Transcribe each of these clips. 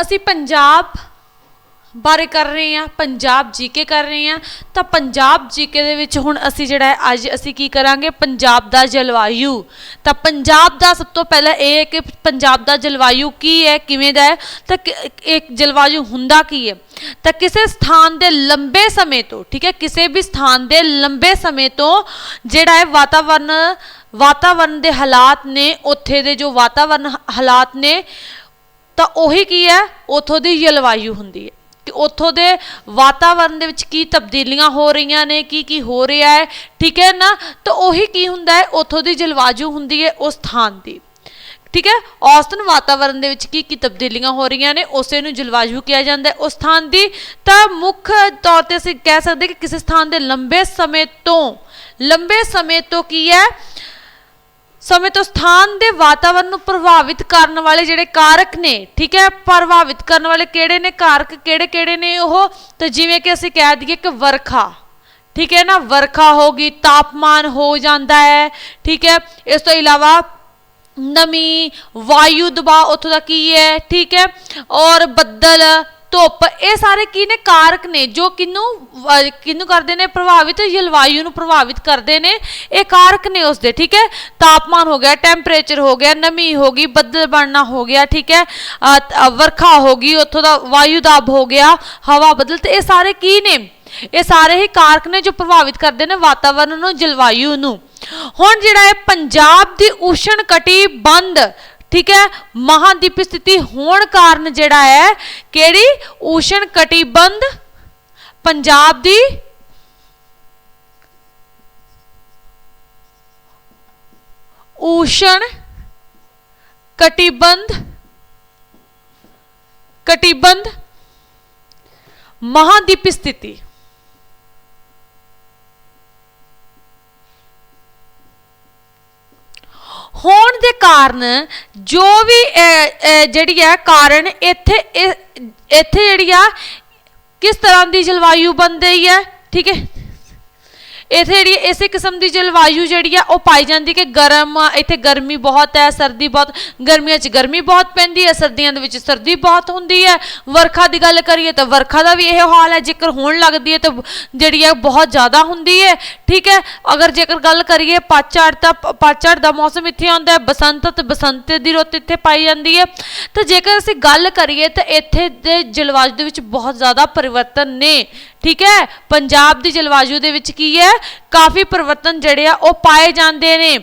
ਅਸੀਂ ਪੰਜਾਬ ਬਾਰੇ ਕਰ ਰਹੇ ਹਾਂ, ਪੰਜਾਬ ਜੀਕੇ ਕਰ ਰਹੇ ਹਾਂ, ਤਾਂ ਪੰਜਾਬ ਜੀਕੇ ਦੇ ਵਿੱਚ ਹੁਣ ਅਸੀਂ ਜਿਹੜਾ ਹੈ, ਅੱਜ ਅਸੀਂ ਕੀ ਕਰਾਂਗੇ? ਪੰਜਾਬ ਦਾ ਜਲਵਾਯੂ। ਤਾਂ ਪੰਜਾਬ ਦਾ ਸਭ ਤੋਂ ਪਹਿਲਾਂ ਇਹ ਹੈ ਕਿ ਪੰਜਾਬ ਦਾ ਜਲਵਾਯੂ ਕੀ ਹੈ, ਕਿਵੇਂ ਦਾ ਹੈ? ਤਾਂ ਕਿ- ਇੱਕ ਜਲਵਾਯੂ ਹੁੰਦਾ ਕੀ ਹੈ? ਤਾਂ ਕਿਸੇ ਸਥਾਨ ਦੇ ਲੰਬੇ ਸਮੇਂ ਤੋਂ, ਠੀਕ ਹੈ, ਕਿਸੇ ਵੀ ਸਥਾਨ ਦੇ ਲੰਬੇ ਸਮੇਂ ਤੋਂ ਜਿਹੜਾ ਹੈ ਵਾਤਾਵਰਨ ਵਾਤਾਵਰਨ ਦੇ ਹਾਲਾਤ ਨੇ, ਉੱਥੇ ਦੇ ਜੋ ਵਾਤਾਵਰਨ ਹਾਲਾਤ ਨੇ ਤਾਂ ਉਹੀ ਕੀ ਹੈ? ਉਥੋਂ ਦੀ ਜਲਵਾਯੂ ਹੁੰਦੀ ਹੈ। ਕਿ ਉਥੋਂ ਦੇ ਵਾਤਾਵਰਣ ਦੇ ਵਿੱਚ ਕੀ ਤਬਦੀਲੀਆਂ ਹੋ ਰਹੀਆਂ ਨੇ, ਕੀ ਕੀ ਹੋ ਰਿਹਾ ਹੈ, ਠੀਕ ਹੈ ਨਾ? ਤਾਂ ਉਹੀ ਕੀ ਹੁੰਦਾ ਹੈ? ਉਥੋਂ ਦੀ ਜਲਵਾਯੂ ਹੁੰਦੀ ਹੈ ਉਸ ਸਥਾਨ ਦੀ। ਠੀਕ ਹੈ? ਔਸਤਨ ਵਾਤਾਵਰਣ ਦੇ ਵਿੱਚ ਕੀ ਕੀ ਤਬਦੀਲੀਆਂ ਹੋ ਰਹੀਆਂ ਨੇ, ਉਸੇ ਨੂੰ ਜਲਵਾਯੂ ਕਿਹਾ ਜਾਂਦਾ ਹੈ। ਉਸ ਸਥਾਨ ਦੀ ਤਾਂ ਮੁੱਖ ਤੌਰ ਤੇ ਅਸੀਂ ਕਹਿ ਸਕਦੇ ਕਿ ਕਿਸੇ ਸਥਾਨ ਦੇ ਲੰਬੇ ਸਮੇਂ ਤੋਂ, ਲੰਬੇ ਸਮੇਂ ਤੋਂ ਕੀ ਹੈ? ਸਮੇਂ ਤੋਂ ਸਥਾਨ ਦੇ ਵਾਤਾਵਰਣ ਨੂੰ ਪ੍ਰਭਾਵਿਤ ਕਰਨ ਵਾਲੇ ਜਿਹੜੇ ਕਾਰਕ ਨੇ, ਠੀਕ ਹੈ, ਪ੍ਰਭਾਵਿਤ ਕਰਨ ਵਾਲੇ ਕਿਹੜੇ ਨੇ, ਕਾਰਕ ਕਿਹੜੇ ਕਿਹੜੇ ਨੇ ਉਹ? ਤਾਂ ਜਿਵੇਂ ਕਿ ਅਸੀਂ ਕਹਿ ਦਈਏ ਕਿ ਵਰਖਾ, ਠੀਕ ਹੈ ਨਾ, ਵਰਖਾ ਹੋਗੀ ਤਾਪਮਾਨ ਹੋ ਜਾਂਦਾ ਹੈ, ਠੀਕ ਹੈ, ਇਸ ਤੋਂ ਇਲਾਵਾ ਨਮੀ, ਵਾਯੂ ਦਬਾਅ ਉੱਥੋਂ ਦਾ ਕੀ ਹੈ, ਠੀਕ ਹੈ, ਔਰ ਬੱਦਲ ਧੁੱਪ, ਇਹ ਸਾਰੇ ਕੀ ਨੇ? ਕਾਰਕ ਨੇ, ਜੋ ਕਿਨੂੰ ਵ- ਕਿਹਨੂੰ ਕਰਦੇ ਨੇ? ਪ੍ਰਭਾਵਿਤ ਜਲਵਾਯੂ ਨੂੰ ਪ੍ਰਭਾਵਿਤ ਕਰਦੇ ਨੇ। ਇਹ ਕਾਰਕ ਨੇ ਉਸਦੇ ਠੀਕ ਹੈ? ਤਾਪਮਾਨ ਹੋ ਗਿਆ, ਟੈਂਪਰੇਚਰ ਹੋ ਗਿਆ, ਨਮੀ ਹੋ ਗਈ, ਬੱਦਲ ਬਣਨਾ ਹੋ ਗਿਆ, ਠੀਕ ਹੈ? ਵਰਖਾ ਹੋ ਗਈ, ਉੱਥੋਂ ਦਾ ਵਾਯੂ ਦਾਬ ਹੋ ਗਿਆ, ਹਵਾ ਬਦਲ, ਤੇ ਇਹ ਸਾਰੇ ਕੀ ਨੇ? ਇਹ ਸਾਰੇ ਹੀ ਕਾਰਕ ਨੇ ਜੋ ਪ੍ਰਭਾਵਿਤ ਕਰਦੇ ਨੇ ਵਾਤਾਵਰਣ ਨੂੰ, ਜਲਵਾਯੂ ਨੂੰ। ਹੁਣ ਜਿਹੜਾ ਹੈ ਪੰਜਾਬ ਦੀ ਉਸ਼ਣ ਕਟੀ ਬੰਦ ਠੀਕ ਹੈ? ਮਹਾਦੀਪੀ ਸਥਿਤੀ ਹੋਣ ਕਾਰਨ ਜਿਹੜਾ ਹੈ, ਕਿਹੜੀ? ਉਸ਼ਣ ਕਟੀਬੰਧ ਪੰਜਾਬ ਦੀ ਉਸ਼ਣ ਕਟੀਬੰਧ ਕਟੀਬੰਧ ਮਹਾਦੀਪੀ ਸਥਿਤੀ। ਹੋਣ ਦੇ ਕਾਰਨ ਜੋ ਵੀ ਜਿਹੜੀ ਹੈ ਕਾਰਨ ਇੱਥੇ ਇੱਥੇ ਜਿਹੜੀ ਆ ਕਿਸ ਤਰ੍ਹਾਂ ਦੀ ਜਲਵਾਯੂ ਬਣ ਰਹੀ ਹੈ, ਠੀਕ ਹੈ? ਇੱਥੇ ਜਿਹੜੀ ਇਸੇ ਕਿਸਮ ਦੀ ਜਲਵਾਯੂ ਜਿਹੜੀ ਆ ਉਹ ਪਾਈ ਜਾਂਦੀ ਕਿ ਗਰਮ ਆ, ਇੱਥੇ ਗਰਮੀ ਬਹੁਤ ਹੈ ਸਰਦੀ ਬਹੁਤ ਗਰਮੀਆਂ 'ਚ ਗਰਮੀ ਬਹੁਤ ਪੈਂਦੀ ਹੈ ਸਰਦੀਆਂ ਦੇ ਵਿੱਚ ਸਰਦੀ ਬਹੁਤ ਹੁੰਦੀ ਹੈ। ਵਰਖਾ ਦੀ ਗੱਲ ਕਰੀਏ ਤਾਂ ਵਰਖਾ ਦਾ ਵੀ ਇਹ ਹਾਲ ਹੈ ਜੇਕਰ ਹੋਣ ਲੱਗਦੀ ਹੈ ਤਾਂ ਜਿਹੜੀ ਹੈ ਬਹੁਤ ਜ਼ਿਆਦਾ ਹੁੰਦੀ ਹੈ। ਠੀਕ ਹੈ? ਅਗਰ ਜੇਕਰ ਗੱਲ ਕਰੀਏ ਪਤਝੜ ਤਾਂ ਪ- ਦਾ ਮੌਸਮ ਇੱਥੇ ਆਉਂਦਾ ਹੈ ਬਸੰਤ ਤੇ ਬਸੰਤ ਦੀ ਰੁੱਤ ਇੱਥੇ ਪਾਈ ਜਾਂਦੀ ਹੈ। ਤਾਂ ਜੇਕਰ ਅਸੀਂ ਗੱਲ ਕਰੀਏ ਤਾਂ ਇੱਥੇ ਦੇ ਜਲਵਾਯੂ ਦੇ ਵਿੱਚ ਬਹੁਤ ਜ਼ਿਆਦਾ ਪਰਿਵਰਤਨ ਨੇ। ਠੀਕ ਹੈ? ਪੰਜਾਬ ਦੀ ਜਲਵਾਯੂ ਦੇ ਵਿੱਚ ਕੀ ਹੈ? ਕਾਫੀ ਪਰਿਵਰਤਨ ਜਿਹੜੇ ਆ, ਉਹ ਪਾਏ ਜਾਂਦੇ ਨੇ।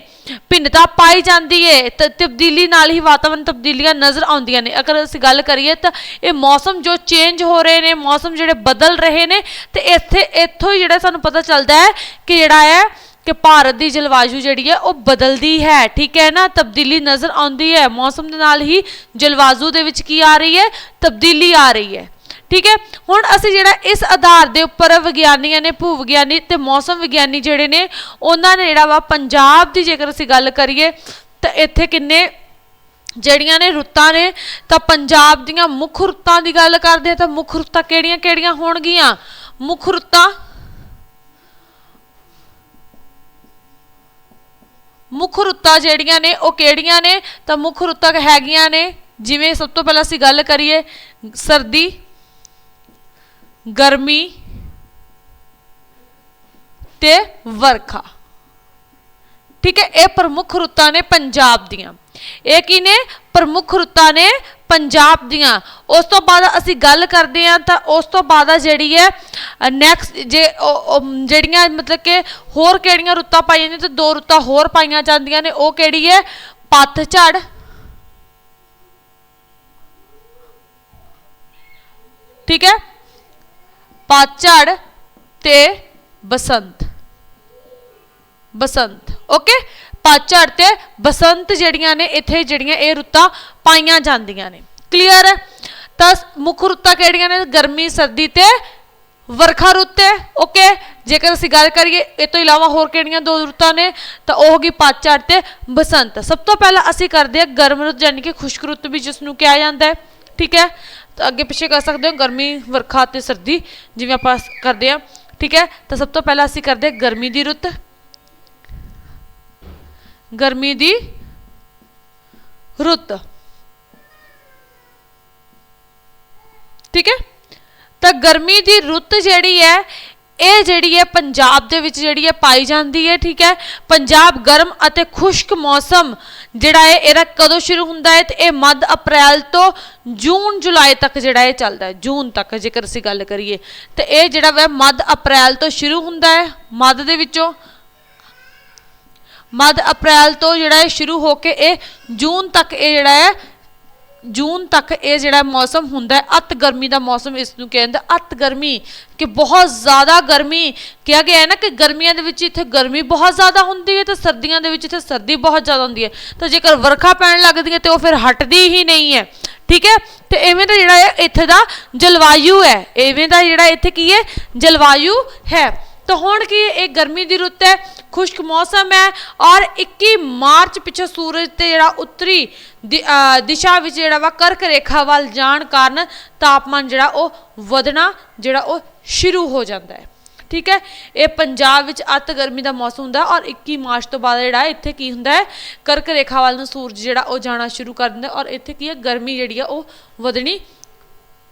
ਭਿੰਨਤਾ ਪਾਈ ਜਾਂਦੀ ਹੈ ਤਬਦੀਲੀ ਨਾਲ ਹੀ ਵਾਤਾਵਰਣ ਤਬਦੀਲੀਆਂ ਨਜ਼ਰ ਆਉਂਦੀਆਂ ਨੇ। ਅਗਰ ਅਸੀਂ ਗੱਲ ਕਰੀਏ ਤਾਂ ਇਹ ਮੌਸਮ ਜੋ ਚੇਂਜ ਹੋ ਰਹੇ ਨੇ, ਮੌਸਮ ਜਿਹੜੇ ਬਦਲ ਰਹੇ ਨੇ, ਤੇ ਇੱਥੇ, ਇੱਥੋਂ ਹੀ ਜਿਹੜਾ ਸਾਨੂੰ ਪਤਾ ਚੱਲਦਾ ਹੈ ਕਿ ਜਿਹੜਾ ਹੈ ਕਿ ਭਾਰਤ ਦੀ ਜਲਵਾਯੂ ਜਿਹੜੀ ਹੈ, ਉਹ ਬਦਲਦੀ ਹੈ। ਠੀਕ ਹੈ ਨਾ? ਤਬਦੀਲੀ ਨਜ਼ਰ ਆਉਂਦੀ ਹੈ। ਮੌਸਮ ਦੇ ਨਾਲ ਹੀ ਜਲਵਾਯੂ ਦੇ ਵਿੱਚ ਕੀ ਆ ਰਹੀ ਹੈ? ਤਬਦੀਲੀ ਆ ਰਹੀ ਹੈ। ਠੀਕ ਹੈ? ਹੁਣ ਅਸੀਂ ਜਿਹੜਾ ਇਸ ਆਧਾਰ ਦੇ ਉੱਪਰ ਵਿਗਿਆਨੀਆਂ ਨੇ, ਭੂ ਵਿਗਿਆਨੀ ਤੇ ਮੌਸਮ ਵਿਗਿਆਨੀ ਜਿਹੜੇ ਨੇ, ਉਹਨਾਂ ਨੇ ਜਿਹੜਾ ਵਾ ਪੰਜਾਬ ਦੀ ਜੇਕਰ ਅਸੀਂ ਗੱਲ ਕਰੀਏ, ਤਾਂ ਇੱਥੇ ਕਿੰਨੇ ਜਿਹੜੀਆਂ ਨੇ ਰੁੱਤਾਂ ਨੇ, ਤਾਂ ਪੰਜਾਬ ਦੀਆਂ ਮੁੱਖ ਰੁੱਤਾਂ ਦੀ ਗੱਲ ਕਰਦੇ ਹਾਂ ਤਾਂ ਮੁੱਖ ਰੁੱਤਾਂ ਕਿਹੜੀਆਂ-ਕਿਹੜੀਆਂ ਹੋਣਗੀਆਂ? ਮੁੱਖ ਰੁੱਤਾਂ? ਮੁੱਖ ਰੁੱਤਾਂ ਜਿਹੜੀਆਂ ਨੇ, ਉਹ ਕਿਹੜੀਆਂ ਨੇ? ਤਾਂ ਮੁੱਖ ਰੁੱਤਾਂ ਹੈਗੀਆਂ ਨੇ, ਜਿਵੇਂ ਸਭ ਤੋਂ ਪਹਿਲਾਂ ਅਸੀਂ ਗੱਲ ਕਰੀਏ ਸਰਦੀ ਗਰਮੀ ਤੇ ਵਰਖਾ। ਠੀਕ ਹੈ, ਇਹ ਪ੍ਰਮੁੱਖ ਰੁੱਤਾਂ ਨੇ ਪੰਜਾਬ ਦੀਆਂ। ਇਹ ਕੀ ਨੇ? ਪ੍ਰਮੁੱਖ ਰੁੱਤਾਂ ਨੇ ਪੰਜਾਬ ਦੀਆਂ। ਉਸ ਤੋਂ ਬਾਅਦ ਅਸੀਂ ਗੱਲ ਕਰਦੇ ਹਾਂ ਤਾਂ ਉਸ ਤੋਂ ਬਾਅਦ ਜਿਹੜੀ ਹੈ ਨੈਕਸਟ ਜੇ ਜਿਹੜੀਆਂ ਮਤਲਬ ਕਿ ਹੋਰ ਕਿਹੜੀਆਂ ਰੁੱਤਾਂ ਪਾਈਆਂ ਨੇ, ਤੇ ਦੋ ਰੁੱਤਾਂ ਹੋਰ ਪਾਈਆਂ ਜਾਂਦੀਆਂ ਨੇ, ਉਹ ਕਿਹੜੀ ਹੈ? ਪਤਝੜ ਠੀਕ ਹੈ ਪਤਝੜ ਤੇ ਬਸੰਤ। ਬਸੰਤ ਓਕੇ ਪਤਝੜ ਤੇ ਬਸੰਤ ਜਿਹੜੀਆਂ ਨੇ, ਇੱਥੇ ਜਿਹੜੀਆਂ ਇਹ ਰੁੱਤਾਂ ਪਾਈਆਂ ਜਾਂਦੀਆਂ ਨੇ। ਕਲੀਅਰ ਹੈ ਤਾਂ ਮੁੱਖ ਰੁੱਤਾਂ ਕਿਹੜੀਆਂ ਨੇ? ਗਰਮੀ, ਸਰਦੀ ਤੇ ਵਰਖਾ ਰੁੱਤ ਹੈ ਓਕੇ ਜੇਕਰ ਅਸੀਂ ਗੱਲ ਕਰੀਏ, ਇਹ ਤੋਂ ਇਲਾਵਾ ਹੋਰ ਕਿਹੜੀਆਂ ਦੋ ਰੁੱਤਾਂ ਨੇ? ਤਾਂ ਉਹ ਹੋਗੀ ਪਤਝੜ ਤੇ ਬਸੰਤ। ਸਭ ਤੋਂ ਪਹਿਲਾਂ ਅਸੀਂ ਕਰਦੇ ਹਾਂ ਗਰਮ ਰੁੱਤ, ਯਾਨੀ ਕਿ ਖੁਸ਼ਕ ਰੁੱਤ ਵੀ ਜਿਸ ਨੂੰ ਕਿਹਾ ਜਾਂਦਾ ਹੈ, ਠੀਕ ਹੈ? ਤਾਂ ਅੱਗੇ ਪਿੱਛੇ ਕਰ ਸਕਦੇ ਹੋ, ਗਰਮੀ, ਵਰਖਾ ਤੇ ਸਰਦੀ ਜਿਵੇਂ ਆਪਾਂ ਕਰਦੇ ਹਾਂ, ਠੀਕ ਹੈ? ਤਾਂ ਸਭ ਤੋਂ ਪਹਿਲਾਂ ਅਸੀਂ ਕਰਦੇ ਗਰਮੀ ਦੀ ਰੁੱਤ। ਗਰਮੀ ਦੀ ਰੁੱਤ। ਠੀਕ ਹੈ? ਤਾਂ ਗਰਮੀ ਦੀ ਰੁੱਤ ਜਿਹੜੀ ਹੈ ਇਹ ਜਿਹੜੀ ਹੈ ਪੰਜਾਬ ਦੇ ਵਿੱਚ ਜਿਹੜੀ ਹੈ ਪਾਈ ਜਾਂਦੀ ਹੈ, ਠੀਕ ਹੈ? ਪੰਜਾਬ ਗਰਮ ਅਤੇ ਖੁਸ਼ਕ ਮੌਸਮ ਜਿਹੜਾ ਹੈ, ਇਹਦਾ ਕਦੋਂ ਸ਼ੁਰੂ ਹੁੰਦਾ ਹੈ? ਤੇ ਇਹ ਮੱਧ ਅਪ੍ਰੈਲ ਤੋਂ ਜੂਨ, ਜੁਲਾਈ ਤੱਕ ਜਿਹੜਾ ਇਹ ਚੱਲਦਾ ਹੈ, ਜੂਨ ਤੱਕ ਜੇਕਰ ਅਸੀਂ ਗੱਲ ਕਰੀਏ। ਤੇ ਇਹ ਜਿਹੜਾ ਵਾ ਮੱਧ ਅਪ੍ਰੈਲ ਤੋਂ ਸ਼ੁਰੂ ਹੁੰਦਾ ਹੈ, ਮੱਧ ਦੇ ਵਿੱਚੋਂ। ਮੱਧ ਅਪ੍ਰੈਲ ਤੋਂ ਜਿਹੜਾ ਇਹ ਸ਼ੁਰੂ ਹੋ ਕੇ ਇਹ ਜੂਨ ਤੱਕ ਇਹ ਜਿਹੜਾ ਹੈ ਜੂਨ ਤੱਕ ਇਹ ਜਿਹੜਾ ਮੌਸਮ ਹੁੰਦਾ ਹੈ, ਅਤ ਗਰਮੀ ਦਾ ਮੌਸਮ ਇਸ ਨੂੰ ਕਹਿੰਦੇ ਅਤ ਗਰਮੀ, ਕਿ ਬਹੁਤ ਜ਼ਿਆਦਾ ਗਰਮੀ। ਕਿਹਾ ਗਿਆ ਹੈ ਨਾ ਕਿ ਗਰਮੀਆਂ ਦੇ ਵਿੱਚ ਇੱਥੇ ਗਰਮੀ ਬਹੁਤ ਜ਼ਿਆਦਾ ਹੁੰਦੀ ਹੈ ਤੇ ਸਰਦੀਆਂ ਦੇ ਵਿੱਚ ਇੱਥੇ ਸਰਦੀ ਬਹੁਤ ਜ਼ਿਆਦਾ ਹੁੰਦੀ ਹੈ। ਤਾਂ ਜੇਕਰ ਵਰਖਾ ਪੈਣ ਲੱਗਦੀ ਹੈ ਤੇ ਉਹ ਫਿਰ ਹਟਦੀ ਹੀ ਨਹੀਂ ਹੈ। ਠੀਕ ਹੈ? ਤੇ ਐਵੇਂ ਦਾ ਜਿਹੜਾ ਹੈ ਇੱਥੇ ਦਾ ਜਲਵਾਯੂ ਹੈ, ਐਵੇਂ ਦਾ ਜਿਹੜਾ ਇੱਥੇ ਕੀ ਹੈ? ਜਲਵਾਯੂ ਹੈ। ਤਾਂ ਹੁਣ ਕੀ ਇਹ ਗਰਮੀ ਦੀ ਰੁੱਤ ਹੈ, ਖੁਸ਼ਕ ਮੌਸਮ ਹੈ ਔਰ 21 ਮਾਰਚ ਪਿੱਛੇ ਸੂਰਜ ਤੇ ਜਿਹੜਾ ਉੱਤਰੀ ਦਿਸ਼ਾ ਵਿੱਚ ਜਿਹੜਾ ਵਾ ਕਰਕ ਰੇਖਾ ਵੱਲ ਜਾਣ ਕਾਰਨ ਤਾਪਮਾਨ ਜਿਹੜਾ ਉਹ ਵਧਣਾ, ਜਿਹੜਾ ਉਹ ਸ਼ੁਰੂ ਹੋ ਜਾਂਦਾ ਹੈ। ਠੀਕ ਹੈ, ਇਹ ਪੰਜਾਬ ਵਿੱਚ ਅਤ ਗਰਮੀ ਦਾ ਮੌਸਮ ਹੁੰਦਾ ਔਰ 21 ਮਾਰਚ ਤੋਂ ਬਾਅਦ ਜਿਹੜਾ ਇੱਥੇ ਕੀ ਹੁੰਦਾ ਹੈ, ਕਰਕ ਰੇਖਾ ਵੱਲ ਨੂੰ ਸੂਰਜ ਜਿਹੜਾ ਉਹ ਜਾਣਾ ਸ਼ੁਰੂ ਕਰ ਦਿੰਦਾ ਔਰ ਇੱਥੇ ਕੀ ਹੈ, ਗਰਮੀ ਜਿਹੜੀ ਆ ਉਹ ਵਧਣੀ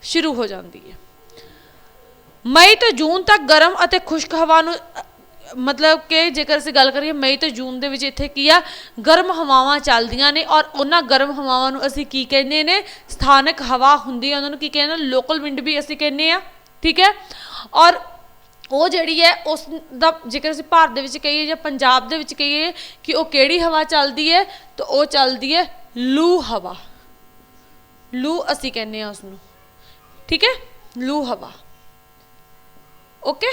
ਸ਼ੁਰੂ ਹੋ ਜਾਂਦੀ ਹੈ। ਮਈ ਤੋਂ ਜੂਨ ਤੱਕ ਗਰਮ ਅਤੇ ਖੁਸ਼ਕ ਹਵਾ ਨੂੰ, ਮਤਲਬ ਕਿ ਜੇਕਰ ਅਸੀਂ ਗੱਲ ਕਰੀਏ ਮਈ ਤੋਂ ਜੂਨ ਦੇ ਵਿੱਚ ਇੱਥੇ ਕੀ ਆ, ਗਰਮ ਹਵਾਵਾਂ ਚੱਲਦੀਆਂ ਨੇ ਔਰ ਉਹਨਾਂ ਗਰਮ ਹਵਾਵਾਂ ਨੂੰ ਅਸੀਂ ਕੀ ਕਹਿੰਦੇ ਨੇ, ਸਥਾਨਕ ਹਵਾ ਹੁੰਦੀ ਹੈ ਉਹਨਾਂ ਨੂੰ ਕੀ ਕਹਿੰਦੇ ਨੇ ਲੋਕਲ ਵਿੰਡ ਵੀ ਅਸੀਂ ਕਹਿੰਦੇ ਆ, ਠੀਕ ਹੈ? ਔਰ ਉਹ ਜਿਹੜੀ ਹੈ, ਉਸ ਦਾ ਜੇਕਰ ਅਸੀਂ ਭਾਰਤ ਦੇ ਵਿੱਚ ਕਹੀਏ ਜਾਂ ਪੰਜਾਬ ਦੇ ਵਿੱਚ ਕਹੀਏ ਕਿ ਉਹ ਕਿਹੜੀ ਹਵਾ ਚੱਲਦੀ ਹੈ, ਤਾਂ ਉਹ ਚੱਲਦੀ ਹੈ ਲੂ ਹਵਾ। ਲੂ ਅਸੀਂ ਕਹਿੰਦੇ ਆ ਉਸ ਨੂੰ ਠੀਕ ਹੈ? ਲੂ ਹਵਾ। ਓਕੇ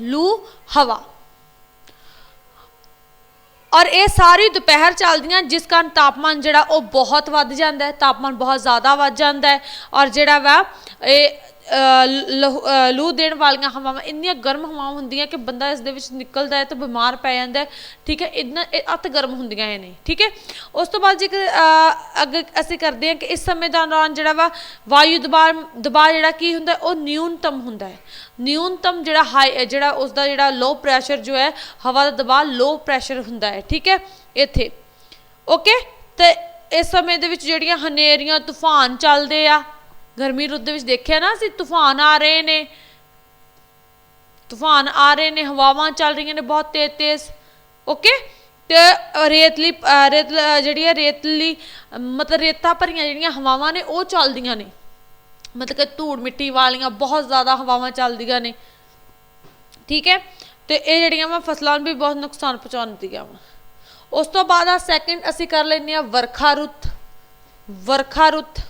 ਲੂ ਹਵਾ। ਔਰ ਇਹ ਸਾਰੀ ਦੁਪਹਿਰ ਚੱਲਦੀਆਂ, ਜਿਸ ਕਾਰਨ ਤਾਪਮਾਨ ਜਿਹੜਾ ਉਹ ਬਹੁਤ ਵੱਧ ਜਾਂਦਾ ਹੈ, ਤਾਪਮਾਨ ਬਹੁਤ ਜ਼ਿਆਦਾ ਵੱਧ ਜਾਂਦਾ ਹੈ। ਔਰ ਜਿਹੜਾ ਵਾ, ਇਹ ਲੂ ਦੇਣ ਵਾਲੀਆਂ ਹਵਾਵਾਂ, ਇੰਨੀਆਂ ਗਰਮ ਹਵਾਵਾਂ ਹੁੰਦੀਆਂ ਕਿ ਬੰਦਾ ਇਸ ਦੇ ਵਿੱਚ ਨਿਕਲਦਾ ਹੈ ਤਾਂ ਬਿਮਾਰ ਪੈ ਜਾਂਦਾ ਠੀਕ ਹੈ? ਇੰਨਾ, ਇਹ ਅਤ ਗਰਮ ਹੁੰਦੀਆਂ ਇਹ ਨੇ ਠੀਕ ਹੈ? ਉਸ ਤੋਂ ਬਾਅਦ ਜੇਕਰ ਅੱਗੇ ਅਸੀਂ ਕਰਦੇ ਹਾਂ ਕਿ ਇਸ ਸਮੇਂ ਦਾ ਦੌਰਾਨ ਜਿਹੜਾ ਵਾ, ਵਾਯੂ ਦਬਾਅ ਦਬਾਅ ਜਿਹੜਾ ਕੀ ਹੁੰਦਾ ਉਹ ਨਿਊਨਤਮ ਹੁੰਦਾ ਹੈ। ਨਿਊਨਤਮ ਜਿਹੜਾ ਹਾਈ ਜਿਹੜਾ ਉਸ ਦਾ ਜਿਹੜਾ ਲੋ ਪ੍ਰੈਸ਼ਰ ਜੋ ਹੈ, ਹਵਾ ਦਾ ਦਬਾਅ ਲੋ ਪ੍ਰੈਸ਼ਰ ਹੁੰਦਾ ਹੈ, ਠੀਕ ਹੈ? ਇੱਥੇ ਓਕੇ ਤੇ ਇਸ ਸਮੇਂ ਦੇ ਵਿੱਚ ਜਿਹੜੀਆਂ ਹਨੇਰੀਆਂ, ਤੂਫਾਨ ਚੱਲਦੇ ਆ ਗਰਮੀ ਰੁੱਤ ਦੇ ਵਿੱਚ ਦੇਖਿਆ ਨਾ ਅਸੀਂ ਤੂਫਾਨ ਆ ਰਹੇ ਨੇ। ਤੂਫਾਨ ਆ ਰਹੇ ਨੇ ਹਵਾਵਾਂ ਚੱਲ ਰਹੀਆਂ ਨੇ ਬਹੁਤ ਤੇਜ਼ ਤੇਜ਼ ਓਕੇ ਤੇ ਰੇਤਲੀ ਰੇਤ ਅ, ਜਿਹੜੀ ਹੈ ਰੇਤਲੀ ਮਤਲਬ ਰੇਤਾ ਭਰੀਆਂ ਜਿਹੜੀਆਂ ਹਵਾਵਾਂ ਨੇ ਉਹ ਚੱਲਦੀਆਂ ਨੇ। ਮਤਲਬ ਕਿ ਧੂੜ ਮਿੱਟੀ ਵਾਲੀਆਂ ਬਹੁਤ ਜ਼ਿਆਦਾ ਹਵਾਵਾਂ ਚੱਲਦੀਆਂ ਨੇ। ਠੀਕ ਹੈ? ਤੇ ਇਹ ਜਿਹੜੀਆਂ ਵਾ ਫਸਲਾਂ ਨੂੰ ਵੀ ਬਹੁਤ ਨੁਕਸਾਨ ਪਹੁੰਚਾਉਂਦੀਆਂ ਵਾ। ਉਸ ਤੋਂ ਬਾਅਦ ਆ ਸੈਕਿੰਡ ਅਸੀਂ ਕਰ ਲੈਂਦੇ ਆ ਵਰਖਾ ਰੁੱਤ। ਵਰਖਾ ਰੁੱਤ।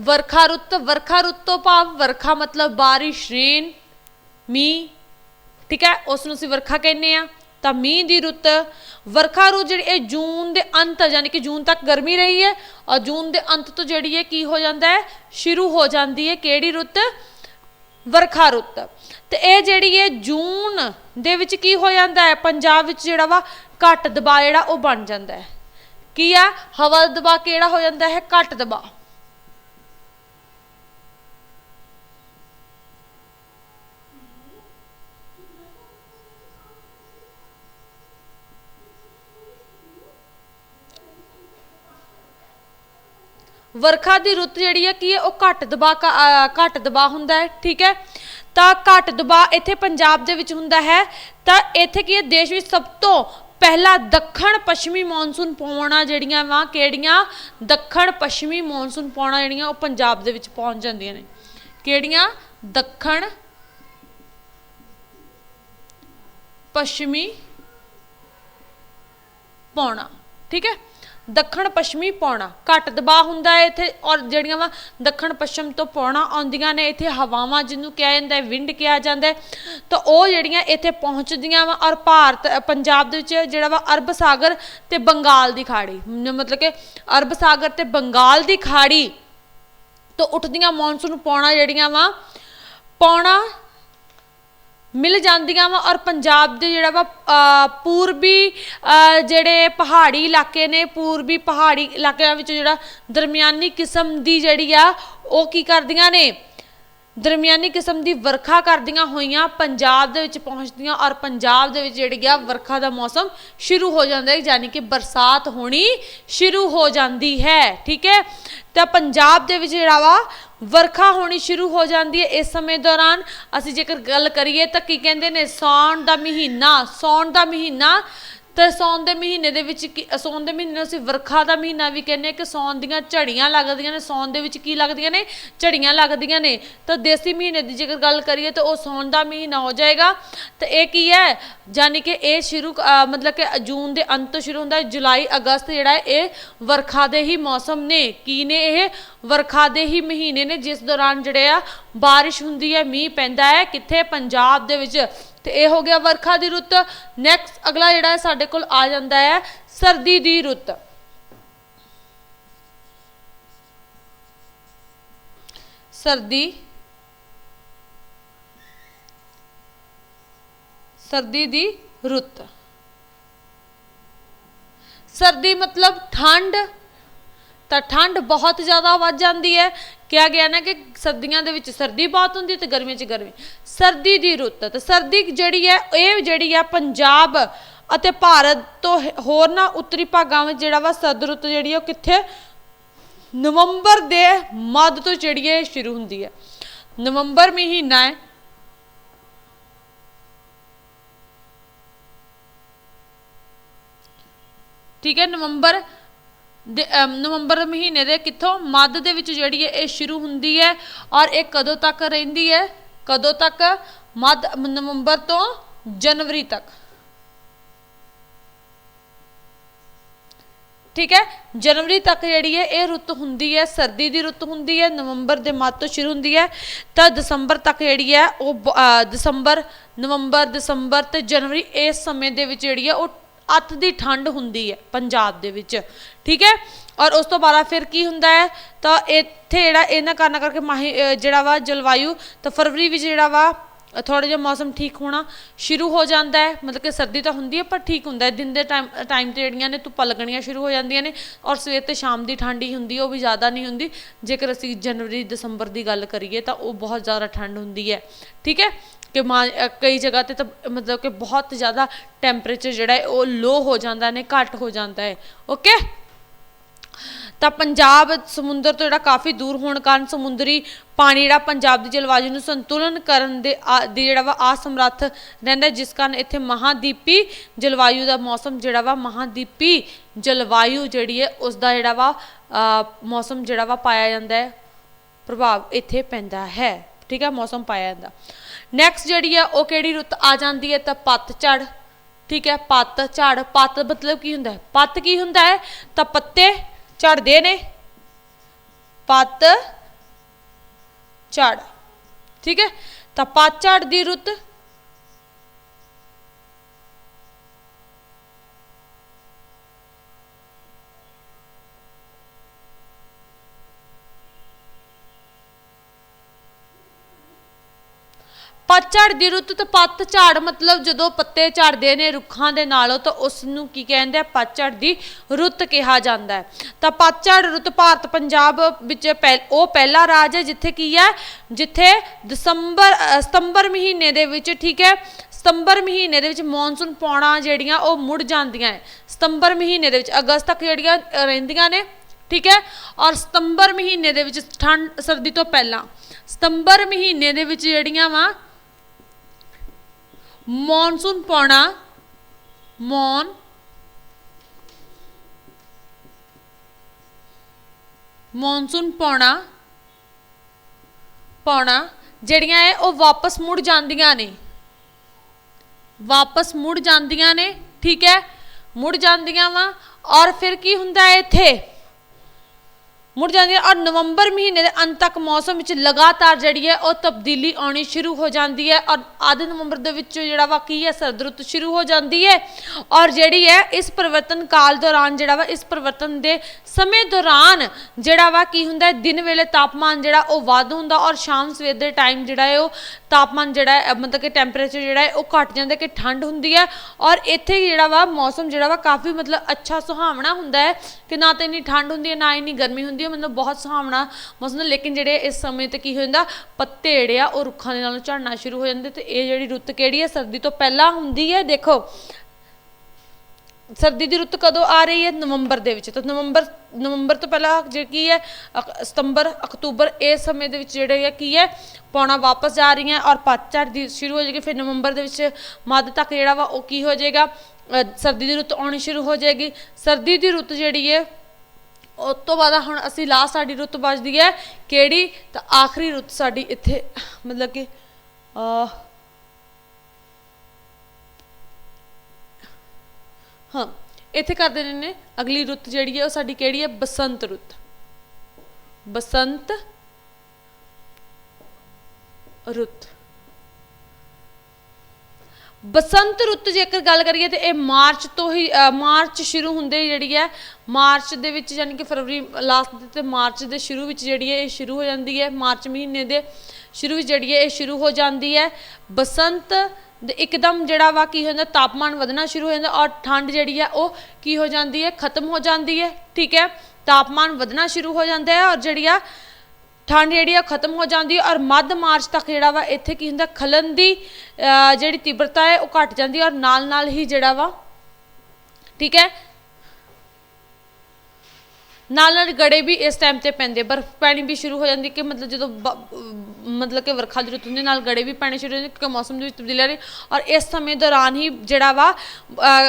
ਵਰਖਾ ਰੁੱਤ ਵਰਖਾ ਰੁੱਤ ਤੋਂ ਭਾਵ ਵਰਖਾ ਮਤਲਬ ਬਾਰਿਸ਼, ਰੇਨ, ਮੀਂਹ, ਠੀਕ ਹੈ? ਉਸ ਨੂੰ ਅਸੀਂ ਵਰਖਾ ਕਹਿੰਦੇ ਆ ਤਾਂ ਮੀਂਹ ਦੀ ਰੁੱਤ, ਵਰਖਾ ਰੁੱਤ ਜਿਹੜੀ, ਇਹ ਜੂਨ ਦੇ ਅੰਤ ਯਾਨੀ ਕਿ ਜੂਨ ਤੱਕ ਗਰਮੀ ਰਹੀ ਹੈ ਔਰ ਜੂਨ ਦੇ ਅੰਤ ਤੋਂ ਜਿਹੜੀ ਹੈ ਕੀ ਹੋ ਜਾਂਦਾ ਹੈ? ਸ਼ੁਰੂ ਹੋ ਜਾਂਦੀ ਹੈ। ਕਿਹੜੀ ਰੁੱਤ? ਵਰਖਾ ਰੁੱਤ। ਤੇ ਇਹ ਜਿਹੜੀ ਹੈ ਜੂਨ ਦੇ ਵਿੱਚ ਕੀ ਹੋ ਜਾਂਦਾ ਹੈ? ਪੰਜਾਬ ਵਿੱਚ ਜਿਹੜਾ ਵਾ ਘੱਟ ਦਬਾਅ ਜਿਹੜਾ ਉਹ ਬਣ ਜਾਂਦਾ ਹੈ। ਕੀ ਆ? ਹਵਾ ਦਾ ਦਬਾਅ ਕਿਹੜਾ ਹੋ ਜਾਂਦਾ ਹੈ? ਘੱਟ ਦਬਾਅ। ਵਰਖਾ ਦੀ ਰੁੱਤ ਜਿਹੜੀ ਹੈ ਕੀ ਹੈ, ਉਹ ਘੱਟ ਦਬਾਅ ਘੱਟ ਦਬਾਅ ਹੁੰਦਾ ਹੈ, ਠੀਕ ਹੈ? ਤਾਂ ਘੱਟ ਦਬਾਅ ਇੱਥੇ ਪੰਜਾਬ ਦੇ ਵਿੱਚ ਹੁੰਦਾ ਹੈ। ਤਾਂ ਇੱਥੇ ਕੀ ਹੈ, ਦੇਸ਼ ਵਿੱਚ ਸਭ ਤੋਂ ਪਹਿਲਾ ਦੱਖਣ ਪੱਛਮੀ ਮੌਨਸੂਨ ਪੌਣਾ ਜਿਹੜੀਆਂ ਵਾ ਕਿਹੜੀਆਂ? ਦੱਖਣ ਪੱਛਮੀ ਮੌਨਸੂਨ ਪੌਣਾ ਜਿਹੜੀਆਂ, ਉਹ ਪੰਜਾਬ ਦੇ ਵਿੱਚ ਪਹੁੰਚ ਜਾਂਦੀਆਂ ਨੇ। ਕਿਹੜੀਆਂ? ਦੱਖਣ ਪੱਛਮੀ ਪੌਣਾ ਠੀਕ ਹੈ? ਦੱਖਣ ਪੱਛਮੀ ਪੌਣਾ। ਘੱਟ ਦਬਾਅ ਹੁੰਦਾ ਹੈ ਇੱਥੇ ਔਰ ਜਿਹੜੀਆਂ ਵਾ ਦੱਖਣ ਪੱਛਮ ਤੋਂ ਪੌਣਾ ਆਉਂਦੀਆਂ ਨੇ ਇੱਥੇ ਹਵਾਵਾਂ, ਜਿਹਨੂੰ ਕਿਹਾ ਜਾਂਦਾ ਹੈ ਵਿੰਡ ਕਿਹਾ ਜਾਂਦਾ ਹੈ। ਤਾਂ ਉਹ ਜਿਹੜੀਆਂ ਇੱਥੇ ਪਹੁੰਚਦੀਆਂ ਵਾ ਔਰ ਭਾਰਤ ਪੰਜਾਬ ਦੇ ਵਿੱਚ ਜਿਹੜਾ ਵਾ ਅਰਬ ਸਾਗਰ ਤੇ ਬੰਗਾਲ ਦੀ ਖਾੜੀ। ਮਤਲਬ ਕਿ ਅਰਬ ਸਾਗਰ ਤੇ ਬੰਗਾਲ ਦੀ ਖਾੜੀ ਤੋਂ ਉੱਠਦੀਆਂ ਮੌਨਸੂਨ ਪੌਣਾ ਜਿਹੜੀਆਂ ਵਾ, ਪੌਣਾ ਮਿਲ ਜਾਂਦੀਆਂ ਵਾ ਔਰ ਪੰਜਾਬ ਦੇ ਜਿਹੜਾ ਵਾ ਪੂਰਬੀ ਜਿਹੜੇ ਪਹਾੜੀ ਇਲਾਕੇ ਨੇ, ਪੂਰਬੀ ਪਹਾੜੀ ਇਲਾਕਿਆਂ ਵਿੱਚ ਜਿਹੜਾ ਦਰਮਿਆਨੀ ਕਿਸਮ ਦੀ ਜਿਹੜੀ ਆ, ਉਹ ਕੀ ਕਰਦੀਆਂ ਨੇ? ਦਰਮਿਆਨੀ ਕਿਸਮ ਦੀ ਵਰਖਾ ਕਰਦੀਆਂ ਹੋਈਆਂ, ਪੰਜਾਬ ਦੇ ਵਿੱਚ ਪਹੁੰਚਦੀਆਂ ਔਰ ਪੰਜਾਬ ਦੇ ਵਿੱਚ ਜਿਹੜੀ ਆ ਵਰਖਾ ਦਾ ਮੌਸਮ ਸ਼ੁਰੂ ਹੋ ਜਾਂਦਾ ਹੈ, ਯਾਨੀ ਕਿ ਬਰਸਾਤ ਹੋਣੀ ਸ਼ੁਰੂ ਹੋ ਜਾਂਦੀ ਹੈ, ਠੀਕ ਹੈ? ਤਾਂ ਪੰਜਾਬ ਦੇ ਵਿੱਚ ਜਿਹੜਾ ਵਾ ਵਰਖਾ ਹੋਣੀ ਸ਼ੁਰੂ ਹੋ ਜਾਂਦੀ ਹੈ ਇਸ ਸਮੇਂ ਦੌਰਾਨ। ਅਸੀਂ ਜੇਕਰ ਗੱਲ ਕਰੀਏ ਤਾਂ ਕੀ ਕਹਿੰਦੇ ਨੇ ਸੌਣ ਦਾ ਮਹੀਨਾ ਸੌਣ ਦਾ ਮਹੀਨਾ ਤੇ ਸੌਣ ਦੇ ਮਹੀਨੇ ਦੇ ਵਿੱਚ ਕੀ ਸੌਣ ਦੇ ਮਹੀਨੇ ਨੂੰ ਅਸੀਂ ਵਰਖਾ ਦਾ ਮਹੀਨਾ ਵੀ ਕਹਿੰਦੇ ਹਾਂ ਕਿ ਸੌਣ ਦੀਆਂ ਝੜੀਆਂ ਲੱਗਦੀਆਂ ਨੇ ਸੌਣ ਦੇ ਵਿੱਚ ਕੀ ਲੱਗਦੀਆਂ ਨੇ? ਝੜੀਆਂ ਲੱਗਦੀਆਂ ਨੇ। ਤਾਂ ਦੇਸੀ ਮਹੀਨੇ ਦੀ ਜੇਕਰ ਗੱਲ ਕਰੀਏ ਤਾਂ ਉਹ ਸੌਣ ਦਾ ਮਹੀਨਾ ਹੋ ਜਾਏਗਾ। ਤੇ ਇਹ ਕੀ ਹੈ? ਯਾਨੀ ਕਿ ਇਹ ਸ਼ੁਰੂ ਮਤਲਬ ਕਿ ਜੂਨ ਦੇ ਅੰਤ ਤੋਂ ਸ਼ੁਰੂ ਹੁੰਦਾ ਹੈ, ਜੁਲਾਈ, ਅਗਸਤ ਜਿਹੜਾ ਇਹ ਵਰਖਾ ਦੇ ਹੀ ਮੌਸਮ ਨੇ। ਕੀ ਨੇ ਇਹ? ਵਰਖਾ ਦੇ ਹੀ ਮਹੀਨੇ ਨੇ, ਜਿਸ ਦੌਰਾਨ ਜਿਹੜੇ ਆ ਬਾਰਿਸ਼ ਹੁੰਦੀ ਹੈ, ਮੀਂਹ ਪੈਂਦਾ ਹੈ। ਕਿੱਥੇ? ਪੰਜਾਬ ਦੇ ਵਿੱਚ। ਤੇ ਇਹ ਹੋ ਗਿਆ ਵਰਖਾ ਦੀ ਰੁੱਤ। ਨੈਕਸਟ ਅਗਲਾ ਜਿਹੜਾ ਹੈ ਸਾਡੇ ਕੋਲ ਆ ਜਾਂਦਾ ਹੈ, ਸਰਦੀ ਦੀ ਰੁੱਤ। ਸਰਦੀ। ਸਰਦੀ ਦੀ ਰੁੱਤ। ਸਰਦੀ ਮਤਲਬ ਠੰਡ ਤਾਂ ਠੰਡ ਬਹੁਤ ਜ਼ਿਆਦਾ ਵੱਧ ਜਾਂਦੀ ਹੈ। ਕਿਹਾ ਗਿਆ ਨਾ ਕਿ ਸਰਦੀਆਂ ਦੇ ਵਿੱਚ ਸਰਦੀ ਬਹੁਤ ਹੁੰਦੀ ਹੈ ਤੇ ਗਰਮੀਆਂ 'ਚ ਗਰਮੀ। ਸਰਦੀ ਦੀ ਰੁੱਤ, ਤੇ ਸਰਦੀ ਜਿਹੜੀ ਹੈ, ਇਹ ਜਿਹੜੀ ਆ ਪੰਜਾਬ ਅਤੇ ਭਾਰਤ ਤੋਂ ਹ- ਹੋਰ ਨਾ ਉੱਤਰੀ ਭਾਗਾਂ ਵਿੱਚ ਜਿਹੜਾ ਵਾ ਸਰਦ ਰੁੱਤ ਜਿਹੜੀ ਹੈ, ਉਹ ਕਿੱਥੇ? ਨਵੰਬਰ ਦੇ ਮੱਧ ਤੋਂ ਜਿਹੜੀ ਹੈ ਸ਼ੁਰੂ ਹੁੰਦੀ ਹੈ। ਨਵੰਬਰ ਮਹੀਨਾ ਹੈ। ਠੀਕ ਹੈ, ਨਵੰਬਰ ਦੇ ਅਮ, ਨਵੰਬਰ ਮਹੀਨੇ ਦੇ ਕਿੱਥੋਂ ਮੱਧ ਦੇ ਵਿੱਚ ਜਿਹੜੀ ਹੈ ਇਹ ਸ਼ੁਰੂ ਹੁੰਦੀ ਹੈ ਔਰ ਇਹ ਕਦੋਂ ਤੱਕ ਰਹਿੰਦੀ ਹੈ? ਕਦੋਂ ਤੱਕ? ਮੱਧ ਨਵੰਬਰ ਤੋਂ ਜਨਵਰੀ ਤੱਕ। ਠੀਕ ਹੈ? ਜਨਵਰੀ ਤੱਕ ਜਿਹੜੀ ਹੈ ਇਹ ਰੁੱਤ ਹੁੰਦੀ ਹੈ ਸਰਦੀ ਦੀ ਰੁੱਤ ਹੁੰਦੀ ਹੈ ਨਵੰਬਰ ਦੇ ਮੱਧ ਤੋਂ ਸ਼ੁਰੂ ਹੁੰਦੀ ਹੈ ਤਾਂ ਦਸੰਬਰ ਤੱਕ ਜਿਹੜੀ ਹੈ ਉਹ ਬ- ਅਹ ਦਸੰਬਰ ਨਵੰਬਰ ਦਸੰਬਰ ਤੇ ਜਨਵਰੀ ਇਸ ਸਮੇਂ ਦੇ ਵਿੱਚ ਜਿਹੜੀ ਹੈ ਉਹ ਅੱਤ ਦੀ ਠੰਡ ਹੁੰਦੀ ਹੈ ਪੰਜਾਬ ਦੇ ਵਿੱਚ, ਠੀਕ ਹੈ? ਔਰ ਉਸ ਤੋਂ ਬਾਅਦ ਫਿਰ ਕੀ ਹੁੰਦਾ ਹੈ? ਤਾਂ ਇੱਥੇ ਜਿਹੜਾ ਇਹਨਾਂ ਕਾਰਨਾਂ ਕਰਕੇ ਮਾਹੀ ਜਿਹੜਾ ਵਾ ਜਲਵਾਯੂ, ਤਾਂ ਫਰਵਰੀ ਵਿੱਚ ਜਿਹੜਾ ਵਾ ਥੋੜਾ ਜਿਹਾ ਮੌਸਮ ਠੀਕ ਹੋਣਾ ਸ਼ੁਰੂ ਹੋ ਜਾਂਦਾ ਹੈ। ਮਤਲਬ ਕਿ ਸਰਦੀ ਤਾਂ ਹੁੰਦੀ ਹੈ, ਪਰ ਠੀਕ ਹੁੰਦਾ ਹੈ। ਦਿਨ ਦੇ ਟਾਈਮ ਟਾਈਮ ਤੇ ਜਿਹੜੀਆਂ ਨੇ ਧੁੱਪਾਂ ਲੱਗਣੀਆਂ ਸ਼ੁਰੂ ਹੋ ਜਾਂਦੀਆਂ ਨੇ ਔਰ ਸਵੇਰ ਤੇ ਸ਼ਾਮ ਦੀ ਠੰਡ ਹੀ ਹੁੰਦੀ ਉਹ ਵੀ ਜ਼ਿਆਦਾ ਨਹੀਂ ਹੁੰਦੀ। ਜੇਕਰ ਅਸੀਂ ਜਨਵਰੀ, ਦਸੰਬਰ ਦੀ ਗੱਲ ਕਰੀਏ ਤਾਂ ਉਹ ਬਹੁਤ ਜ਼ਿਆਦਾ ਠੰਡ ਹੁੰਦੀ ਹੈ, ਠੀਕ ਹੈ? ਕਿ ਮਾ- ਕਈ ਜਗ੍ਹਾ ਤੇ ਤਾਂ ਮਤਲਬ ਕਿ ਬਹੁਤ ਜ਼ਿਆਦਾ ਟੈਂਪਰੇਚਰ ਜਿਹੜਾ ਹੈ ਉਹ ਲੋ ਹੋ ਜਾਂਦਾ ਨੇ, ਘੱਟ ਹੋ ਜਾਂਦਾ ਹੈ। ਓਕੇ ਤਾਂ ਪੰਜਾਬ ਸਮੁੰਦਰ ਤੋਂ ਜਿਹੜਾ ਕਾਫੀ ਦੂਰ ਹੋਣ ਕਾਰਨ ਸਮੁੰਦਰੀ ਪਾਣੀ ਜਿਹੜਾ ਪੰਜਾਬ ਦੀ ਜਲਵਾਯੂ ਨੂੰ ਸੰਤੁਲਨ ਕਰਨ ਦੇ ਆ- ਦੀ ਜਿਹੜਾ ਵਾ ਅਸਮਰੱਥ ਰਹਿੰਦਾ ਜਿਸ ਕਾਰਨ ਇੱਥੇ ਮਹਾਦੀਪੀ ਜਲਵਾਯੂ ਦਾ ਮੌਸਮ ਜਿਹੜਾ ਵਾ, ਮਹਾਦੀਪੀ ਜਲਵਾਯੂ ਜਿਹੜੀ ਹੈ, ਉਸ ਦਾ ਜਿਹੜਾ ਵਾ ਮੌਸਮ ਜਿਹੜਾ ਵਾ ਪਾਇਆ ਜਾਂਦਾ ਹੈ, ਪ੍ਰਭਾਵ ਇੱਥੇ ਪੈਂਦਾ ਹੈ। ਠੀਕ ਹੈ? ਮੌਸਮ ਪਾਇਆ ਜਾਂਦਾ। ਨੈਕਸਟ ਜਿਹੜੀ ਹੈ ਉਹ ਕਿਹੜੀ ਰੁੱਤ ਆ ਜਾਂਦੀ ਹੈ ਤਾਂ ਪੱਤਝੜ ਠੀਕ ਹੈ, ਪੱਤ ਝੜ। ਪੱਤ ਮਤਲਬ ਕੀ ਹੁੰਦਾ ਹੈ? ਪੱਤ ਕੀ ਹੁੰਦਾ ਹੈ? ਤਾਂ ਪੱਤੇ ਝੜਦੇ ਨੇ। ਪੱਤ ਝੜ। ਠੀਕ ਹੈ, ਤਾਂ ਪੱਤਝੜ ਦੀ ਰੁੱਤ ਪਤਝੜ ਦੀ ਰੁੱਤ ਤੇ ਪੱਤ ਝਾੜ, ਮਤਲਬ ਜਦੋਂ ਪੱਤੇ ਝੜਦੇ ਨੇ ਰੁੱਖਾਂ ਦੇ ਨਾਲੋਂ ਤਾਂ ਉਸ ਨੂੰ ਕੀ ਕਹਿੰਦੇ ਆ? ਪਤਝੜ ਦੀ ਰੁੱਤ ਕਿਹਾ ਜਾਂਦਾ ਹੈ। ਤਾਂ ਪਤਝੜ ਰੁੱਤ ਭਾਰਤ ਪੰਜਾਬ ਵਿੱਚ ਪਹਿ- ਉਹ ਪਹਿਲਾ ਰਾਜ ਹੈ ਜਿੱਥੇ ਕੀ ਹੈ? ਜਿੱਥੇ ਦਸੰਬਰ ਸਤੰਬਰ ਮਹੀਨੇ ਦੇ ਵਿੱਚ, ਠੀਕ ਹੈ? ਸਤੰਬਰ ਮਹੀਨੇ ਦੇ ਵਿੱਚ ਮੌਨਸੂਨ ਪੌਣਾ ਜਿਹੜੀਆਂ ਉਹ ਮੁੜ ਜਾਂਦੀਆਂ ਹੈ। ਸਤੰਬਰ ਮਹੀਨੇ ਦੇ ਵਿੱਚ ਅਗਸਤ ਤੱਕ ਜਿਹੜੀਆਂ ਰਹਿੰਦੀਆਂ ਨੇ, ਠੀਕ ਹੈ? ਔਰ ਸਤੰਬਰ ਮਹੀਨੇ ਦੇ ਵਿੱਚ ਠੰਡ, ਸਰਦੀ ਤੋਂ ਪਹਿਲਾਂ। ਸਤੰਬਰ ਮਹੀਨੇ ਦੇ ਵਿੱਚ ਜਿਹੜੀਆਂ ਵਾ ਮੌਨਸੂਨ ਪਾਉਣਾ ਮੌਨ ਮੌਨਸੂਨ ਪਾਉਣਾ ਪਾਉਣਾ ਜਿਹੜੀਆਂ ਹੈ ਉਹ ਵਾਪਸ ਮੁੜ ਜਾਂਦੀਆਂ ਨੇ। ਵਾਪਸ ਮੁੜ ਜਾਂਦੀਆਂ ਨੇ, ਠੀਕ ਹੈ। ਮੁੜ ਜਾਂਦੀਆਂ ਵਾ। ਔਰ ਫਿਰ ਕੀ ਹੁੰਦਾ ਹੈ ਇੱਥੇ? ਮੁੜ ਜਾਂਦੀਆਂ ਔਰ ਨਵੰਬਰ ਮਹੀਨੇ ਦੇ ਅੰਤ ਤੱਕ ਮੌਸਮ ਵਿੱਚ ਲਗਾਤਾਰ ਜਿਹੜੀ ਹੈ ਉਹ ਤਬਦੀਲੀ ਆਉਣੀ ਸ਼ੁਰੂ ਹੋ ਜਾਂਦੀ ਹੈ ਔਰ ਆਧ ਨਵੰਬਰ ਦੇ ਵਿੱਚ ਜਿਹੜਾ ਵਾ ਕੀ ਹੈ ਸਰਦ ਰੁੱਤ ਸ਼ੁਰੂ ਹੋ ਜਾਂਦੀ ਹੈ ਔਰ ਜਿਹੜੀ ਹੈ ਇਸ ਪਰਿਵਰਤਨ ਕਾਲ ਦੌਰਾਨ ਜਿਹੜਾ ਵਾ, ਇਸ ਪਰਿਵਰਤਨ ਦੇ ਸਮੇਂ ਦੌਰਾਨ ਜਿਹੜਾ ਵਾ ਕੀ ਹੁੰਦਾ ਹੈ, ਦਿਨ ਵੇਲੇ ਤਾਪਮਾਨ ਜਿਹੜਾ ਉਹ ਵੱਧ ਹੁੰਦਾ ਔਰ ਸ਼ਾਮ ਸਵੇਰ ਦੇ ਟਾਈਮ ਜਿਹੜਾ ਹੈ ਉਹ ਤਾਪਮਾਨ ਜਿਹੜਾ ਹੈ ਮਤਲਬ ਕਿ ਟੈਂਪਰੇਚਰ ਜਿਹੜਾ ਹੈ, ਉਹ ਘਟ ਜਾਂਦਾ ਕਿ ਠੰਡ ਹੁੰਦੀ ਹੈ। ਔਰ ਇੱਥੇ ਜਿਹੜਾ ਵਾ, ਮੌਸਮ ਜਿਹੜਾ ਵਾ, ਕਾਫੀ ਮਤਲਬ ਅੱਛਾ ਸੁਹਾਵਣਾ ਹੁੰਦਾ ਹੈ ਕਿ ਨਾ ਤਾਂ ਇੰਨੀ ਠੰਡ ਹੁੰਦੀ ਹੈ, ਨਾ ਇੰਨੀ ਗਰਮੀ ਹੁੰਦੀ ਹੈ, ਮਤਲਬ ਬਹੁਤ ਸੁਹਾਵਣਾ ਮੌਸਮ ਹੁੰਦਾ। ਲੇਕਿਨ ਜਿਹੜੇ ਇਸ ਸਮੇਂ ਤੇ ਕੀ ਹੋ ਜਾਂਦਾ, ਪੱਤੇ ਜਿਹੜੇ ਆ, ਉਹ ਰੁੱਖਾਂ ਦੇ ਨਾਲੋਂ ਝੜਨਾ ਸ਼ੁਰੂ ਹੋ ਜਾਂਦੇ ਤੇ ਇਹ ਜਿਹੜੀ ਰੁੱਤ ਕਿਹੜੀ ਹੈ, ਸਰਦੀ ਤੋਂ ਪਹਿਲਾਂ ਹੁੰਦੀ ਹੈ, ਦੇਖੋ। ਸਰਦੀ ਦੀ ਰੁੱਤ ਕਦੋਂ ਆ ਰਹੀ ਹੈ? ਨਵੰਬਰ ਦੇ ਵਿੱਚ। ਤਾਂ ਨਵੰਬਰ ਨਵੰਬਰ ਤੋਂ ਪਹਿਲਾਂ ਜੇ ਕੀ ਹੈ? ਅਕ- ਸਤੰਬਰ ਅਕਤੂਬਰ ਇਸ ਸਮੇਂ ਦੇ ਵਿੱਚ ਜਿਹੜੇ ਹੈ ਕੀ ਹੈ? ਪੌਣਾ ਵਾਪਸ ਜਾ ਰਹੀਆਂ ਔਰ ਪਤਝੜ ਦੀ ਸ਼ੁਰੂ ਹੋ ਜਾਏਗੀ। ਫਿਰ ਨਵੰਬਰ ਦੇ ਵਿੱਚ ਮੱਧ ਤੱਕ ਜਿਹੜਾ ਵਾ ਉਹ ਕੀ ਹੋ ਜਾਏਗਾ? ਅ, ਸਰਦੀ ਦੀ ਰੁੱਤ ਆਉਣੀ ਸ਼ੁਰੂ ਹੋ ਜਾਏਗੀ। ਸਰਦੀ ਦੀ ਰੁੱਤ ਜਿਹੜੀ ਹੈ ਉਸ ਤੋਂ ਬਾਅਦ ਹੁਣ ਅਸੀਂ ਲਾਸਟ ਸਾਡੀ ਰੁੱਤ ਬਚਦੀ ਹੈ ਕਿਹੜੀ? ਤਾਂ ਆਖਰੀ ਰੁੱਤ ਸਾਡੀ ਇੱਥੇ ਮਤਲਬ ਕਿ ਅ ਹਾਂ, ਇੱਥੇ ਕਰ ਦੇਣੇ ਨੇ ਅਗਲੀ ਰੁੱਤ ਜਿਹੜੀ ਹੈ ਉਹ ਸਾਡੀ ਕਿਹੜੀ ਹੈ? ਬਸੰਤ ਰੁੱਤ। ਬਸੰਤ ਰੁੱਤ। ਬਸੰਤ ਰੁੱਤ ਜੇਕਰ ਗੱਲ ਕਰੀਏ ਤੇ ਇਹ ਮਾਰਚ ਤੋਂ ਹੀ ਮਾਰਚ ਸ਼ੁਰੂ ਹੁੰਦੇ ਜਿਹੜੀ ਹੈ, ਮਾਰਚ ਦੇ ਵਿੱਚ ਯਾਨੀ ਕਿ ਫਰਵਰੀ ਲਾਸਟ ਦੇ ਤੇ ਮਾਰਚ ਦੇ ਸ਼ੁਰੂ ਵਿੱਚ ਜਿਹੜੀ ਹੈ, ਇਹ ਸ਼ੁਰੂ ਹੋ ਜਾਂਦੀ ਹੈ, ਮਾਰਚ ਮਹੀਨੇ ਦੇ ਸ਼ੁਰੂ ਵਿੱਚ ਜਿਹੜੀ ਹੈ, ਇਹ ਸ਼ੁਰੂ ਹੋ ਜਾਂਦੀ ਹੈ। ਬਸੰਤ ਇੱਕਦਮ ਜਿਹੜਾ ਵਾ ਕੀ ਹੋ ਜਾਂਦਾ ਤਾਪਮਾਨ ਵਧਣਾ ਸ਼ੁਰੂ ਹੋ ਜਾਂਦਾ ਔਰ ਠੰਡ ਜਿਹੜੀ ਆ ਉਹ ਕੀ ਹੋ ਜਾਂਦੀ ਹੈ, ਖਤਮ ਹੋ ਜਾਂਦੀ ਹੈ, ਠੀਕ ਹੈ? ਤਾਪਮਾਨ ਵਧਣਾ ਸ਼ੁਰੂ ਹੋ ਜਾਂਦਾ ਹੈ ਔਰ ਜਿਹੜੀ ਆ ਠੰਡ ਜਿਹੜੀ ਆ ਖਤਮ ਹੋ ਜਾਂਦੀ ਹੈ ਔਰ ਮੱਧ ਮਾਰਚ ਤੱਕ ਜਿਹੜਾ ਵਾ ਇੱਥੇ ਕੀ ਹੁੰਦਾ ਖਲਨ ਦੀ ਜਿਹੜੀ ਤੀਬਰਤਾ ਹੈ ਉਹ ਘਟ ਜਾਂਦੀ ਔਰ ਨਾਲ ਨਾਲ ਹੀ ਜਿਹੜਾ ਵਾ, ਠੀਕ ਹੈ? ਨਾਲ ਨਾਲ ਗੜੇ ਵੀ ਇਸ ਟਾਈਮ ਤੇ ਪੈਂਦੇ, ਬਰਫ਼ ਪੈਣੀ ਵੀ ਸ਼ੁਰੂ ਹੋ ਜਾਂਦੀ ਕਿ ਮਤਲਬ ਜਦੋਂ ਬ- ਮਤਲਬ ਕਿ ਵਰਖਾ ਦੀ ਰੁੱਤ ਹੁੰਦੀ, ਨਾਲ ਗੜੇ ਵੀ ਪੈਣੇ ਸ਼ੁਰੂ ਹੋ ਜਾਂਦੇ ਕਿਉਂਕਿ ਮੌਸਮ ਦੇ ਵਿੱਚ ਤਬਦੀਲੀ ਆ ਰਹੀ ਔਰ ਇਸ ਸਮੇਂ ਦੌਰਾਨ ਹੀ ਜਿਹੜਾ ਵਾ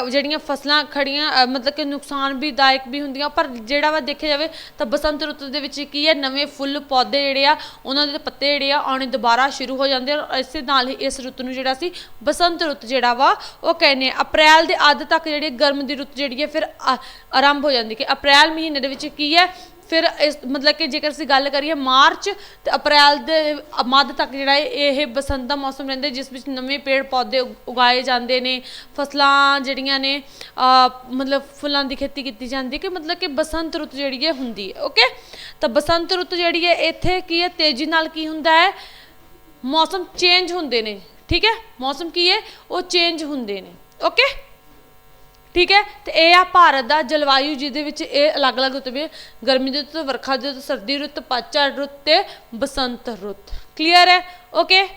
ਜਿਹੜੀਆਂ ਫਸਲਾਂ ਖੜੀਆਂ ਮਤਲਬ ਕਿ ਨੁਕਸਾਨ ਵੀ ਦਾਇਕ ਵੀ ਹੁੰਦੀਆਂ। ਪਰ ਜਿਹੜਾ ਵਾ ਦੇਖਿਆ ਜਾਵੇ ਤਾਂ ਬਸੰਤ ਰੁੱਤ ਦੇ ਵਿੱਚ ਕੀ ਹੈ, ਨਵੇਂ ਫੁੱਲ, ਪੌਦੇ ਜਿਹੜੇ ਆ, ਉਹਨਾਂ ਦੇ ਪੱਤੇ ਜਿਹੜੇ ਆ ਆਉਣੇ ਦੁਬਾਰਾ ਸ਼ੁਰੂ ਹੋ ਜਾਂਦੇ ਆ। ਔਰ ਇਸੇ ਨਾਲ ਹੀ ਇਸ ਰੁੱਤ ਨੂੰ ਜਿਹੜਾ ਸੀ, ਬਸੰਤ ਰੁੱਤ ਜਿਹੜਾ ਵਾ, ਉਹ ਕਹਿੰਦੇ ਆ। ਅਪ੍ਰੈਲ ਦੇ ਅੱਧ ਤੱਕ ਜਿਹੜੀ ਗਰਮ ਦੀ ਰੁੱਤ ਜਿਹੜੀ ਹੈ, ਫਿਰ ਆਰੰਭ ਹੋ ਜਾਂਦੀ ਕਿ ਅਪ੍ਰੈਲ ਮਹੀਨੇ ਦੇ ਵਿੱਚ ਕੀ ਹੈ? ਫਿਰ ਇਸ ਮਤਲਬ ਕਿ ਜੇਕਰ ਅਸੀਂ ਗੱਲ ਕਰੀਏ ਮਾਰਚ ਤੇ ਅਪ੍ਰੈਲ ਦੇ ਮੱਧ ਤੱਕ ਜਿਹੜਾ ਹੈ ਇਹ ਬਸੰਤ ਦਾ ਮੌਸਮ ਰਹਿੰਦਾ, ਜਿਸ ਵਿੱਚ ਨਵੇਂ ਪੇੜ ਪੌਦੇ ਉਗਾਏ ਜਾਂਦੇ ਨੇ, ਫਸਲਾਂ ਜਿਹੜੀਆਂ ਨੇ ਮਤਲਬ ਫੁੱਲਾਂ ਦੀ ਖੇਤੀ ਕੀਤੀ ਜਾਂਦੀ ਕਿ ਮਤਲਬ ਕਿ ਬਸੰਤ ਰੁੱਤ ਜਿਹੜੀ ਹੈ ਹੁੰਦੀ ਹੈ, ਓਕੇ? ਤਾਂ ਬਸੰਤ ਰੁੱਤ ਜਿਹੜੀ ਹੈ, ਇੱਥੇ ਕੀ ਹੈ? ਤੇਜ਼ੀ ਨਾਲ ਕੀ ਹੁੰਦਾ ਹੈ? ਮੌਸਮ ਚੇਂਜ ਹੁੰਦੇ ਨੇ, ਠੀਕ ਹੈ? ਮੌਸਮ ਕੀ ਹੈ? ਉਹ ਚੇਂਜ ਹੁੰਦੇ ਨੇ, ਓਕੇ? ਠੀਕ ਹੈ? ਤੇ ਇਹ ਆ ਭਾਰਤ ਦਾ ਜਲਵਾਯੂ, ਜਿਹਦੇ ਵਿੱਚ ਇਹ ਅਲੱਗ-ਅਲੱਗ ਰੁੱਤ ਵੀ ਗਰਮੀ ਦੀ ਰੁੱਤ, ਵਰਖਾ ਦੀ ਰੁੱਤ, ਸਰਦੀ ਰੁੱਤ ਪਤਝੜ ਰੁੱਤ ਤੇ ਬਸੰਤ ਰੁੱਤ। ਕਲੀਅਰ ਹੈ? ਓਕੇ